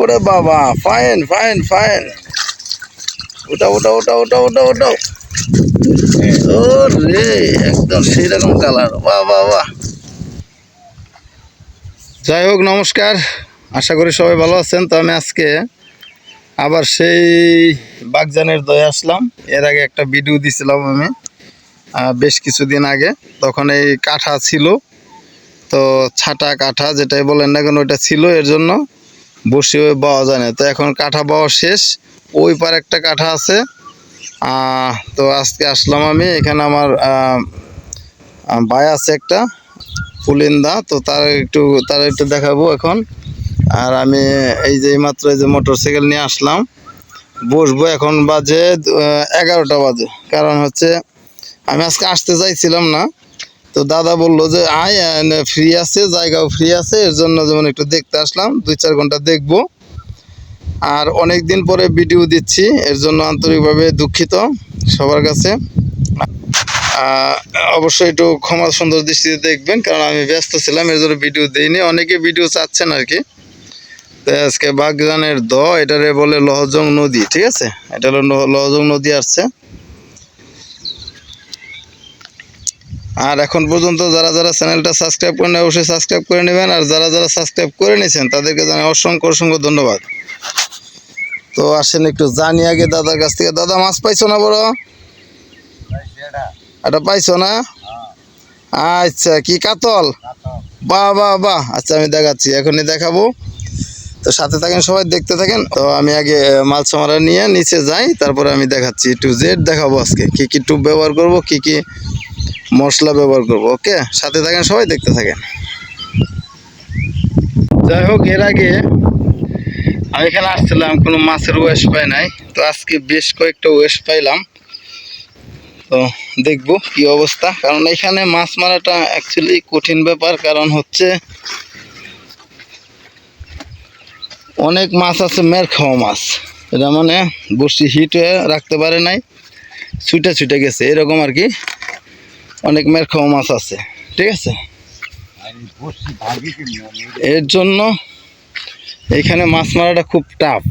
ওরে বাবা fine fine fine ওটা ওটা ওটা ওটা ওটা ওটা ও রে একদম সেই রকম কালার বাহ বাহ বাহ। যাই হোক, নমস্কার। আশা করি সবাই ভালো আছেন। তো আমি আজকে আবার সেই বাগজানের দয়ে আসলাম। এর আগে একটা ভিডিও দিছিলাম আমি বেশ কিছুদিন আগে। তখন এই কাঠা ছিল। তো ছাটা কাঠা, যেটাই বলেন না কেন, ওইটা ছিল। এর জন্য বসে পাওয়া যায় না। তো এখন কাঠা পাওয়া শেষ। ওই পার একটা কাঠা আছে। তো আজকে আসলাম আমি। এখানে আমার ভাই আছে একটা পুলিন্দা তো তার একটু তার একটু দেখাবো এখন। আর আমি এই যে মাত্র এই যে মোটর সাইকেল নিয়ে আসলাম। বসবো এখন বাজে এগারোটা বাজে। কারণ হচ্ছে, আমি আজকে আসতে চাইছিলাম না। তো দাদা বলল যে, আয় ফ্রি আছে, জায়গাও ফ্রি আছে, এর জন্য যেমন একটু দেখতে আসলাম, দুই চার ঘণ্টা দেখব। আর অনেক দিন পরে ভিডিও দিচ্ছি, এর জন্য আন্তরিকভাবে দুঃখিত সবার কাছে। অবশ্যই একটু ক্ষমা সুন্দর দৃষ্টিতে দেখবেন, কারণ আমি ব্যস্ত ছিলাম, এর জন্য ভিডিও দিইনি। অনেকে ভিডিও চাচ্ছেন আর কি। তো আজকে বাগজানের দ, এটারে বলে লহজং নদী, ঠিক আছে? এটা হলো লহজং নদী আসছে। আর এখন পর্যন্ত যারা যারা চ্যানেলটা সাবস্ক্রাইব করেন অবশ্যই সাবস্ক্রাইব করে নেবেন। আর যারা যারা সাবস্ক্রাইব করে নিয়েছেন, তাদেরকে জানাই অসংখ্য অসংখ্য ধন্যবাদ। তো আসেন একটু জানি আগে দাদার কাছ থেকে। দাদা, মাছ পাইছো না বড়? এটা পাইছো না? আচ্ছা কি কাতল? বাহ বাহ বাহ। আচ্ছা আমি দেখাচ্ছি, এখনই দেখাবো। তো সাথে থাকেন, সবাই দেখতে থাকেন। তো আমি আগে মাছ সামারা নিয়ে নিচে যাই, তারপরে আমি দেখাচ্ছি। টু জেড দেখাবো আজকে। কি কি টুব ব্যবহার করব, কি কি মশলা ব্যবহার করব, ওকে? সাথে থাকেন সবাই, দেখতে থাকেন। যাই হোক, এর আগে আমি এখানে আসছিলাম, কোনো মাছের ওয়েস্ট পাই নাই। তো আজকে বেশ কয়েকটা ওয়েস্ট পাইলাম। তো দেখব কি অবস্থা। কারণ এখানে মাছ মারাটা অ্যাকচুয়ালি কঠিন ব্যাপার। কারণ হচ্ছে অনেক মাছ আছে মের খাওয়া মাছ। এটা মানে বসি হিট হয়ে রাখতে পারে নাই, ছুটে ছুটে গেছে। এরকম আর কি। অনেক মের খাওয়া মাছ আছে, ঠিক আছে? এর জন্য এখানে মাছ মারাটা খুব টাফ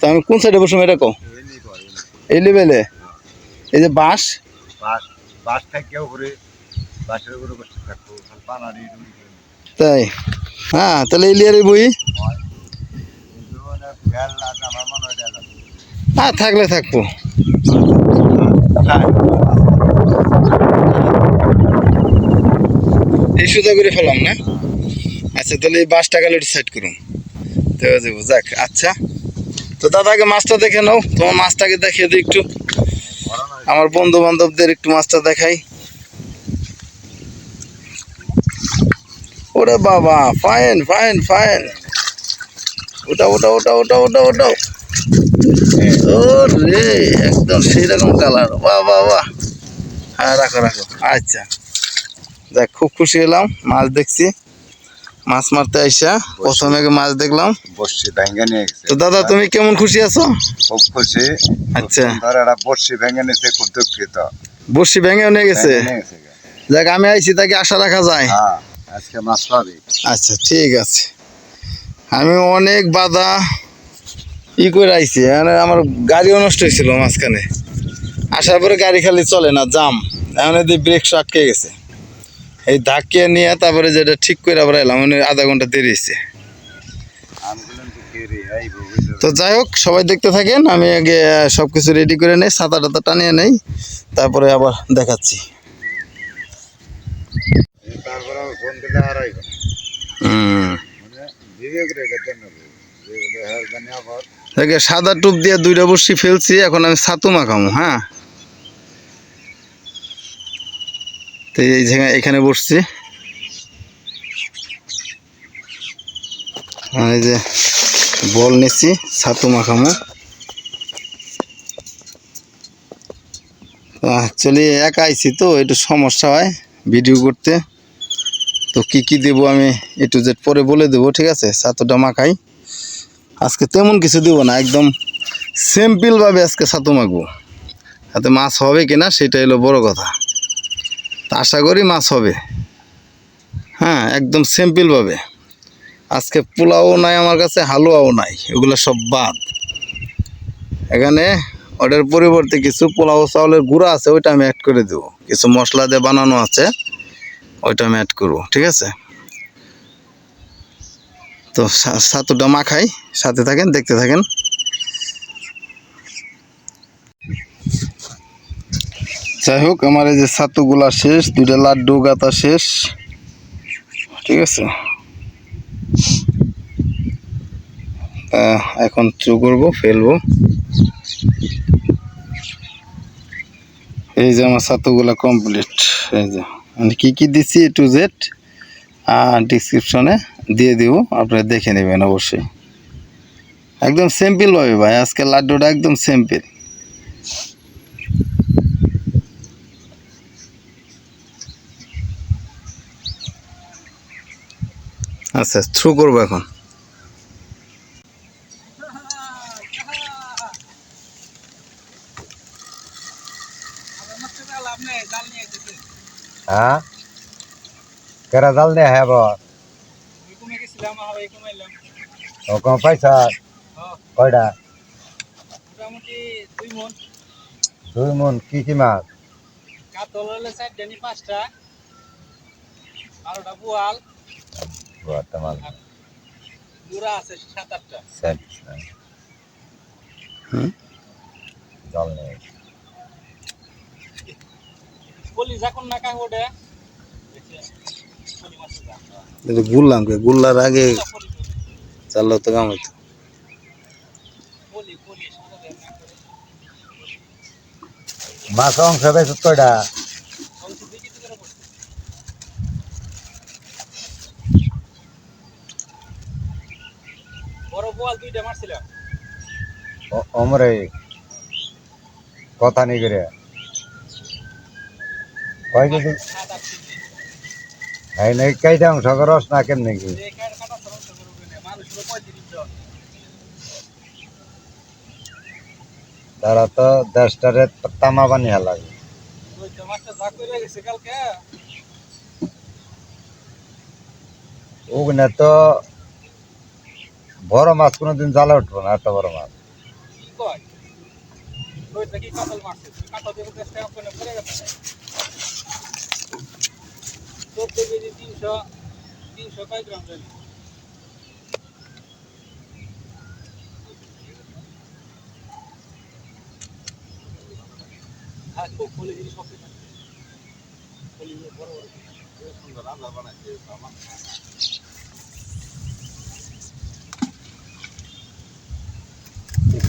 তো আমি কোন সাইডে বসবো এটা কো এই লেভেলে এই যে বাঁশ? তাই? হ্যাঁ তাহলে এই লিয়ারে বই। হ্যাঁ থাকলে থাকব। এই সুদা করে ফেলাম না? আচ্ছা তাহলে এই বাসটা গেলে সাইড করুন। তো যাব। যাক আচ্ছা। তো দাদাকে মাছটা দেখে নাও। তোমার মাছটাকে দেখিয়ে দিই একটু। আমার বন্ধু বান্ধবদের একটু মাছটা দেখাই। ওরে বাবা ফাইন ফাইন ফাইন ওটা ওটা ওটা ওটা ওটা ওটা ও রে একদম সেই রকম কালার বাহ বাহ বাহ। হ্যাঁ রাখো রাখো। আচ্ছা। দেখ খুব খুশি হলাম মাছ দেখছি। মাছ মারতে আইসা প্রথমে মাছ দেখলাম। বসছি ভেঙে নিয়ে তো দাদা তুমি কেমন খুশি আছো? খুব খুশি। আচ্ছা। ধর একটা বসছি ভেঙে নিয়েছে খুব দুঃখিত। বসি ভেঙেও গেছে ভেঙে নিয়ে গেছে। দেখ আমি আইছি তাকে আশা রাখা যায়। হ্যাঁ আজকে মাছ পাবি। আচ্ছা ঠিক আছে। আমি অনেক বাধা ই করে আইছি মানে আমার গাড়িও নষ্ট হয়েছিল মাঝখানে। আসার পরে গাড়ি খালি চলে না জাম। এখন এদিকে ব্রেক আটকে গেছে। এই ধাক্কে নিয়ে তারপরে যেটা ঠিক করে আবার এলাম মানে আধা ঘণ্টা দেরি হয়েছে। তো যাই হোক, সবাই দেখতে থাকেন, আমি আগে সব কিছু রেডি করে নেই ছাতা টাতা টানিয়ে নেই, তারপরে আবার দেখাচ্ছি। সাদা টুপ দিয়ে দুইটা বসি ফেলছি, এখন আমি ছাতু মাখামো হ্যাঁ? তো এই জায়গায় এখানে বসছি। আর এই যে বল নিচ্ছি, ছাতু মাখামো। অ্যাকচুয়ালি একা আইছি তো, একটু সমস্যা হয় ভিডিও করতে। তো কি কি দেবো আমি একটু জেড পরে বলে দেবো, ঠিক আছে? ছাতুটা মাখাই। আজকে তেমন কিছু দিব না, একদম সিম্পলভাবে আজকে ছাতু মাখবো। তাতে মাছ হবে কিনা সেটা হলো বড় কথা। আশা করি মাছ হবে। হ্যাঁ একদম সিম্পলভাবে আজকে পোলাও নাই আমার কাছে, হালুয়াও নাই, এগুলো সব বাদ। এখানে ওটার পরিবর্তে কিছু পোলাও চাউলের গুঁড়া আছে, ওইটা আমি অ্যাড করে দেবো। কিছু মশলা দিয়ে বানানো আছে, ওইটা আমি অ্যাড করব, ঠিক আছে? তো সা- ছাতুটা মাখাই, সাথে থাকেন, দেখতে থাকেন। যাই হোক, আমার এই যে ছাতুগুলা শেষ, দুইটা লাড্ডু গাতা শেষ। ঠিক আছে? এখন চু করব, ফেলব। এই যে আমার ছাতুগুলা কমপ্লিট এই যে, আমি কী কী দিচ্ছি এ টু জেড ডিসক্রিপশনে দিয়ে দিব, আপনারা দেখে নেবেন অবশ্যই। একদম সিম্পল ভাবে ভাই, আজকে লাড্ডুটা একদম সিম্পল আচ্ছা থ্রু করব এখন। হ্যাঁ? কেরা জাল নিয়ে হ্যাঁ বল? ও কম কয়টা? মোটামুটি দুই মন দুই মন কি কি মাছ? কাতল হলে পাঁচটা। বারোটা বোয়াল। গুড়া আছে সাত আটটা। সেট হুম? জল নেই। বলি যখন না কাহ ওঠে গুললাম কে গুল্লার আগে চাললো তো কাম হইতো মাছ অংশ বেশ কয়টা অংশ দুই কেজি করে পড়ছে বোয়াল দুইটা মারছিলাম। অমরে কথা নেই করে। কয় কেজি এই নাকি কেইটা অংশ করস না কেমনি কি? তারা তো দেশটারে তামা বানিয়ে লাগে। ওই তো মাছটা ভাগ করে গেছে কালকে ওখানে তো বড় মাছ কোনোদিন জালে উঠবো না, এত বড় মাছ। কি কয় ওইটা কি কাতল মারছে তুমি কাতল দিয়ে দেশটা ওখানে পড়ে গেছে চোদ্দ কেজি তিনশো তিনশো কয় গ্রাম জানি হ্যাঁ খুব ফলে জিনিস সব কিছু ফলিগুলো বড় বড় বেশ সুন্দর রান্না বানাইছে আমার একটু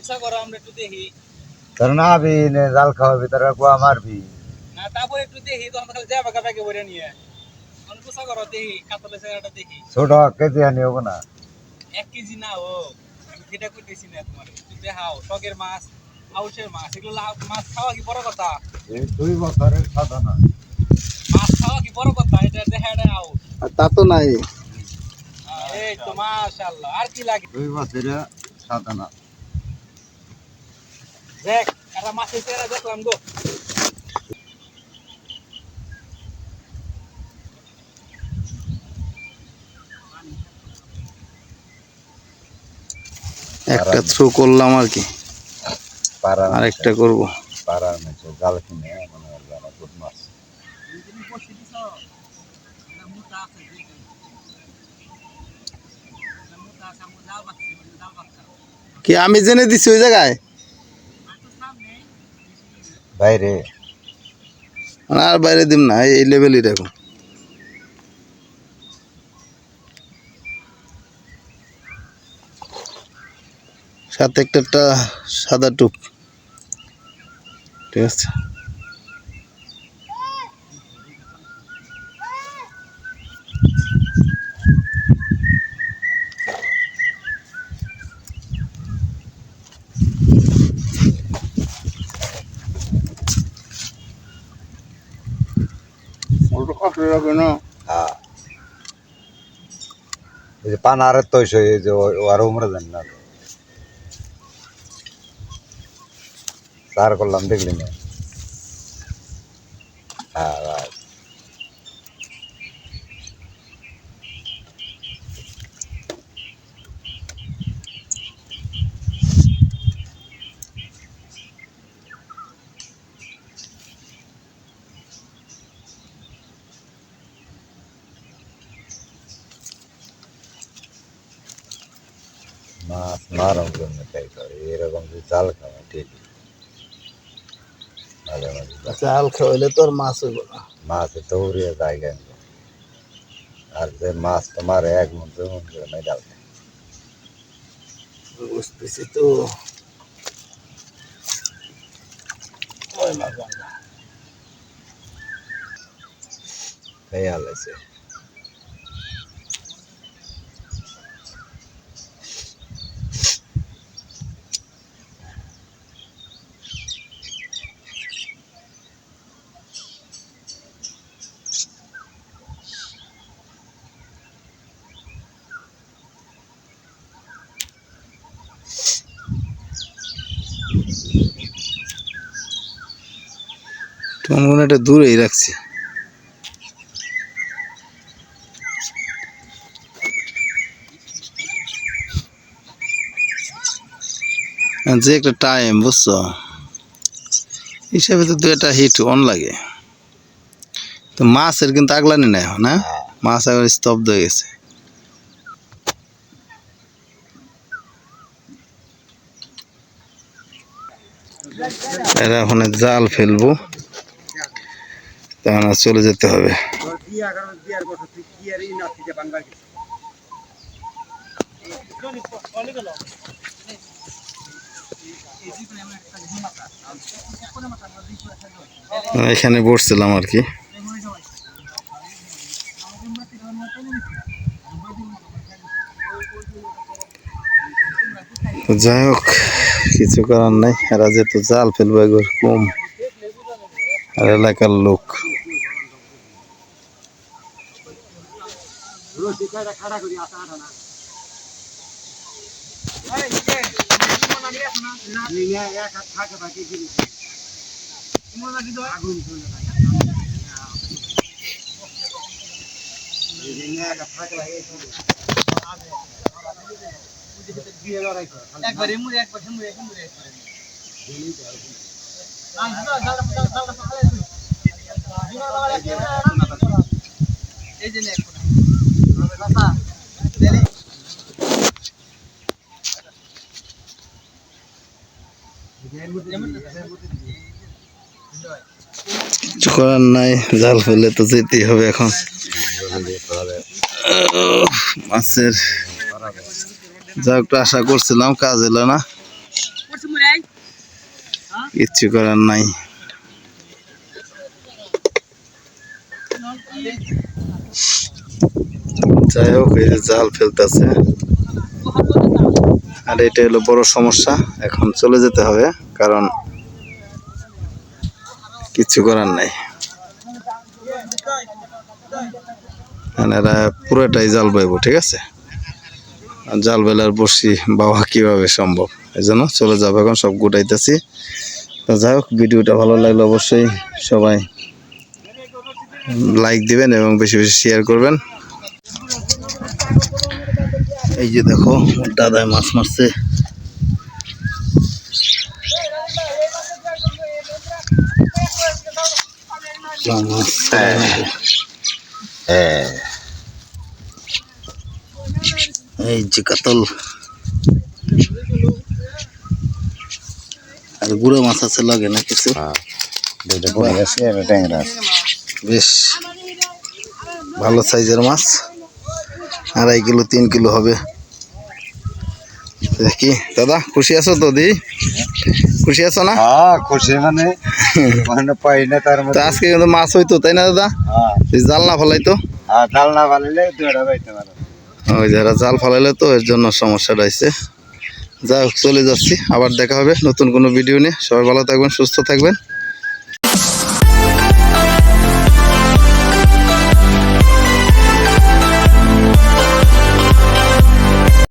উষা করো আমরা একটু দেখি। তোর না আবি নে জাল খাওয়াবি তোর কুয়া মারবি না তারপর একটু দেখি তখন খালি যাবে কাপে কে বলে নিয়ে। উষা করো দেখি কাতলে সেটা দেখি। ছোট কেজি আনি হব না? এক কেজি না ও আমি সেটা করতেছি না তোমার। দেখাও শখের মাছ হাউসের মাছ এগুলো মাছ খাওয়া কি বড় কথা? এই দুই বছরের সাধনা। মাছ খাওয়া কি বড় কথা? এটা দেখা এটা আউট আর তা তো নাই। এই তো মাশাআল্লাহ আর কি লাগে? দুই বছরের সাধনা দেখ একটা মাছের চেহারা দেখলাম গো। একটা থ্রু করলাম আর কি। আরেকটা করব। পাড়ার মেছে জাল কিনে মনে হয় জানা গুড মাছ তুমি বসে দিছ এটা মোটা আছে দেখে এটা মোটা আছে আমরা জাল বাচ্চা জাল বাচ্চা কি আমি জেনে দিছি ওই জায়গায়? আর বাইরে আর বাইরে দিম না এই লেভেলই দেখো। সাথে একটা একটা সাদা টুপ ঠিক আছে। কোনো হ্যাঁ। এই যে পানারের তো এই যে আর উমরে দেন করলাম দেখলি না হ্যাঁ বাস। মারার জন্য তাই করে এরকম যে চাল খাওয়া ঠিক মাঝে মাঝে চাল খাওয়াইলে তোর মাছ হইব না মাছ তো উড়িয়ে যায় কেন আর যে মাছ তো মারে এক মন দুই মন করে নাই ডাল বুঝতেছি তো ওই মাছ তোমার মনে হয় এটা দূরেই রাখছি। যে একটা টাইম বুঝছ? হিসাবে তো দু একটা হিট অন লাগে। তো মাছের কিন্তু আগলানি নাই এখন হ্যাঁ। মাছ আবার স্তব্ধ হয়ে গেছে। এরা ওখানে জাল ফেলব। আর চলে যেতে হবে। এখানে বসছিলাম আর কি। যাই হোক, কিছু করার নাই। এরা যেহেতু জাল ফেলবে কম। আর এলাকার লোক। একবারে মুড়ে একবার মুড়ে মুড়ে একবারে এই যে কিছু করার নাই, জাল ফেলে তো যেতেই হবে এখন। মাছের যা একটু আশা করছিলাম, কাজ এলো না। কিচ্ছু করার নাই। যাই হোক, এই যে জাল ফেলতেছে। আর এটা হলো বড় সমস্যা, এখন চলে যেতে হবে, কারণ কিচ্ছু করার নাই। আর এরা পুরোটাই জাল বাইব ঠিক আছে? জাল বেলার বসি বাবা কীভাবে সম্ভব? এই জন্য চলে যাব, এখন সব গুটাইতেছি। যাই হোক, ভিডিওটা ভালো লাগলে অবশ্যই সবাই লাইক দিবেন এবং বেশি বেশি শেয়ার করবেন। এই যে দেখো দাদায় মাছ মারছে। এই যে কাতল। আর গুঁড়ো মাছ আছে লাগে না কিছু? হ্যাঁ দুটো বড় আছে আর ট্যাংরা আছে। বেশ ভালো সাইজের মাছ। আড়াই কিলো তিন কিলো হবে। দেখি দাদা খুশি আছো তো দি? খুশি আছো না? হ্যাঁ খুশি মানে মানে পাই না তার মধ্যে। আজকে কিন্তু মাছ হইতো তাই না দাদা? হ্যাঁ। জাল না ফেলাইতো? হ্যাঁ ডাল না পাইতে পারো। ওই যারা জাল ফেলাইলে তো এর জন্য সমস্যাটা হয়েছে যাই হোক চলে যাচ্ছি। আবার দেখা হবে নতুন কোনো ভিডিও নিয়ে। সবাই ভালো থাকবেন সুস্থ থাকবেন।